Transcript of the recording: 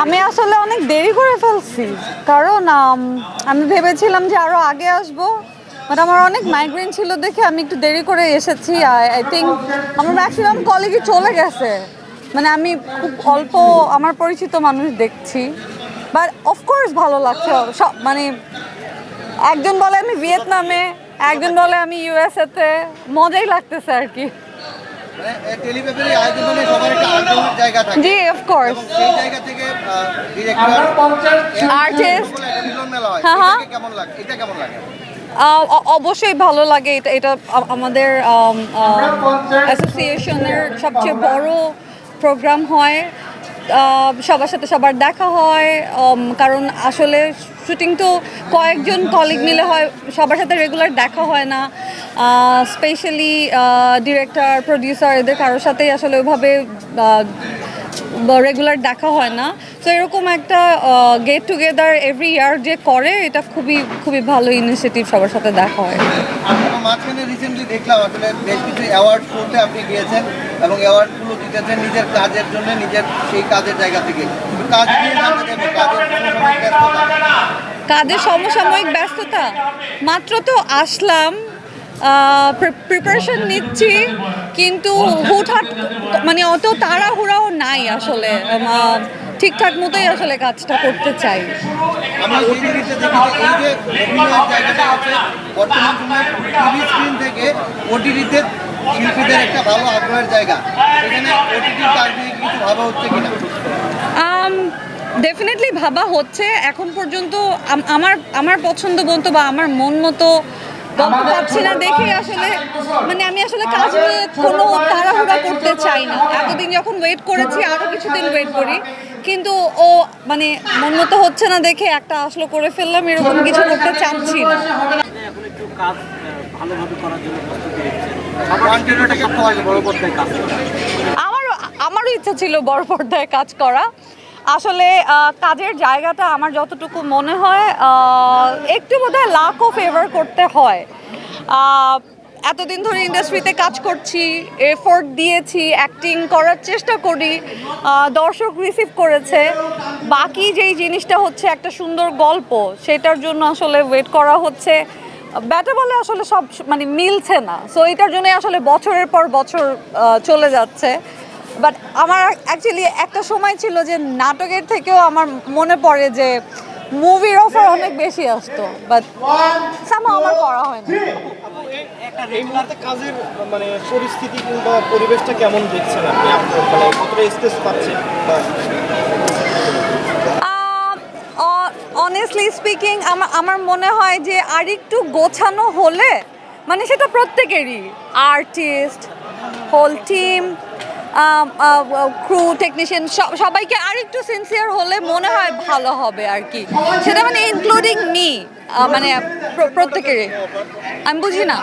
আমি আসলে অনেক দেরি করে ফেলছি। কারণ, আমি ভেবেছিলাম যে আরও আগে আসব বাট আমার অনেক মাইগ্রেন ছিল দেখে আমি একটু দেরি করে এসেছি। আই থিঙ্ক আমার ম্যাক্সিমাম কলেজে চলে গেছে। মানে আমি খুব অল্প আমার পরিচিত মানুষ দেখছি। বাট অফকোর্স ভালো লাগছে। সব মানে একজন বলে আমি ভিয়েতনামে, একজন বলে আমি ইউএসএতে মজাই লাগতেছে আর কি। জি অফকোর্স কোর্স সেই থেকে ডিরেক্টর Artist। মিলন মেলা হয়। হ্যাঁ, হ্যাঁ। এটাকে কেমন লাগে? এটা কেমন লাগে? আহ, অ- অবশ্যই ভালো লাগে। এটা এটা আমাদের অ্যাসোসিয়েশনের সবচেয়ে বড় প্রোগ্রাম হয়। সবার সাথে সবার দেখা হয় কারণ আসলে শুটিং তো কয়েকজন কলিগ মিলে হয়, সবার সাথে রেগুলার দেখা হয় না। স্পেশালি ডিরেক্টর প্রডিউসার এদের কারোর সাথেই আসলে ওইভাবে রেগুলার দেখা হয় না। তো এরকম একটা গেট টুগেদার এভরি ইয়ার যে করে, এটা খুবই খুবই ভালো ইনিশিয়েটিভ সবার সাথে দেখা হয়। মাঝখানে রিসেন্টলি দেখলাম, আসলে বেশ কিছু অ্যাওয়ার্ড আপনি গিয়েছেন। এবং অ্যাওয়ার্ডগুলো জিতেছেন নিজের কাজের জন্য নিজের সেই কাজের জায়গা থেকে। কাজ নিয়ে কাজের সমসাময়িক ব্যস্ততা। কাজের সমসাময়িক ব্যস্ততা। মাত্র তো আসলাম প্রিপারেশন নিচ্ছি কিন্তু হুটহাট মানে অত তাড়াহুড়াও নাই আসলে। ঠিকঠাক মতোই আসলে কাজটা করতে চাই। বর্তমান সময়ে টিভি স্ক্রিন থেকে ওটিটিতে শিল্পীদের একটা ভালো আগ্রহের জায়গা। এখানে ওটিটির কাজ নিয়ে কিছু ভাবা হচ্ছে কিনা? ডেফিনেটলি ভাবা হচ্ছে। এখন পর্যন্ত আমার আমার পছন্দ মতো বা আমার মন মতো গল্প পাচ্ছি না। দেখে আসলে মানে আমি আসলে কাজ নিয়ে কোনো তাড়াহুড়া করতে চাই না। এতদিন যখন ওয়েট করেছি আরও কিছুদিন ওয়েট করি। কিন্তু ও মানে মন মতো হচ্ছে না দেখে একটা আসলে করে ফেললাম এরকম কিছু করতে চাচ্ছি না। ভালোভাবে করার জন্য প্রস্তুতি নিচ্ছেন কন্টিনিউটাকে বড় পর্দায় কাজ করা। আমারও ইচ্ছা ছিল বড় পর্দায় কাজ করা। আসলে কাজের জায়গাটা আমার যতটুকু মনে হয় একটু বোধহয় লাকও ফেভার করতে হয়। এতদিন ধরে ইন্ডাস্ট্রিতে কাজ করছি এফোর্ট দিয়েছি অ্যাক্টিং করার চেষ্টা করি দর্শক রিসিভ করেছে। বাকি যেই জিনিসটা হচ্ছে একটা সুন্দর গল্প সেটার জন্য আসলে ওয়েট করা হচ্ছে। ব্যাটা বলে আসলে সব মানে মিলছে না। সো এটার জন্য আসলে বছরের পর বছর চলে যাচ্ছে। বাট আমার অ্যাকচুয়ালি একটা সময় ছিল যে নাটকের থেকেও আমার মনে পড়ে যে মুভির অফার অনেক বেশি আসতো। বাট সামা আমার করা হয় না। কাজের মানে পরিস্থিতি কিংবা পরিবেশটা কেমন দেখছেন আপনি? মানে কতটা স্পেস পাচ্ছেন বা অনেস্টলি স্পিকিং আমার মনে হয় যে আর একটু গোছানো হলে মানে সেটা প্রত্যেকেরই। Artist whole team crew technician সবাইকে আর একটু সিনসিয়ার হলে মনে হয় ভালো হবে আর কি সেটা মানে ইনক্লুডিং মি মানে প্রত্যেকেরই। আমি বুঝি না?